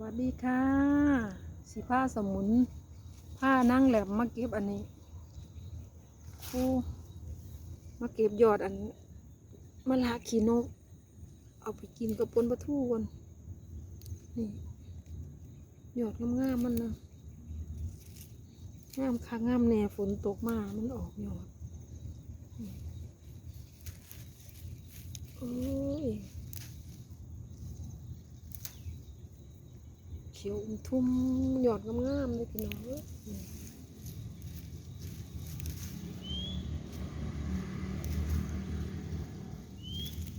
วัสดีค่ะ สีผ้าสมุน ผ้านั่งแหลมมาเก็บอันนี้โอ้มาเก็บยอดอันมะละขีนก เอาไปกินกับปนปลาทูกันนี่ยอดงามๆมันนะงามค่ะงามแน่ฝนตกมามันออกยอดโอ้ย เขียวอมทุ่มหยอดงามๆเลยพี่น้องเอ้ย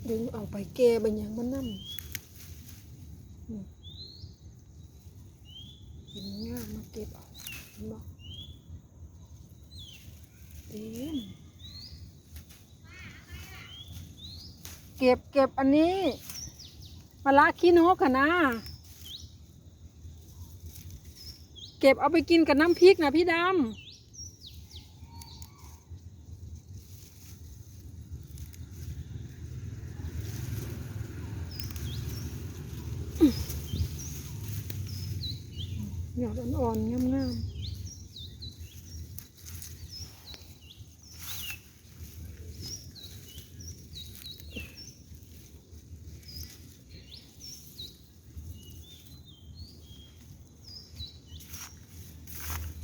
ดึงเอาไปแก้บัญญังมันนั่นกินงามมาเก็บเอาเห็นบ่เต็มเก็บเก็บอันนี้มะละขี้นกค่ะนะ เก็บเอาไปกินกับน้ำพริกนะพี่ดำหยอดอ่อนๆงามๆ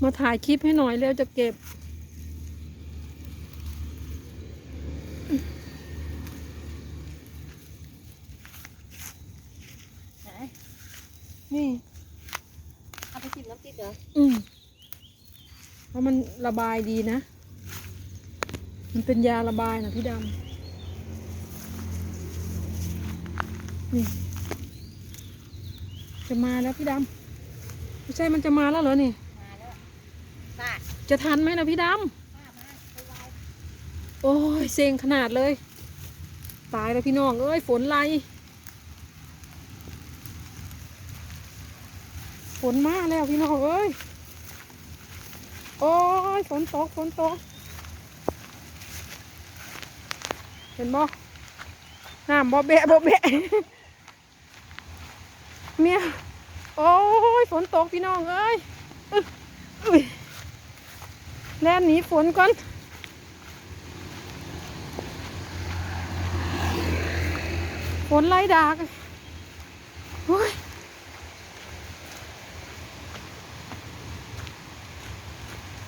มาถ่ายคลิปให้หน่อยแล้วจะเก็บไหนนี่ เอาไปกินน้ำพริกเหรอ อืมเพราะมันระบายดีนะ มันเป็นยาระบายนะพี่ดำ นี่ จะมาแล้วพี่ดำ ไม่ใช่มันจะมาแล้วเหรอนี่มาแล้วป้า จะทันไหมนะพี่ดำ โอ้ยเซ็งขนาดเลย ตายแล้วพี่น้อง เอ้ย ฝนไรฝนมาแล้วพี่น้องเอ้ย โอ้ย ฝนตก ฝนตก เห็นบ่น้ำบ่แบะบ่แบะเมียโอ้ย ฝนตกพี่น้องเอ้ยอุ้ย แล่นหนีฝนก่อนฝนไล่ดากโอ้ย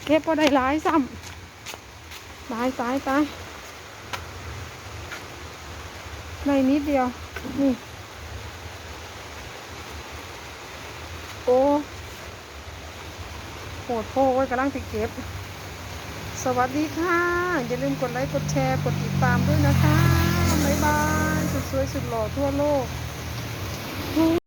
เก็บพอได้หลายซ้ำตายตายตายได้นิดเดียว นี่ โอ้โหดโพไว้กำลังติเก็บ สวัสดีค่ะ อย่าลืมกดไลค์ กดแชร์ กดติดตามด้วยนะคะ บ๊ายบาย สุดสวยสุดหล่อทั่วโลก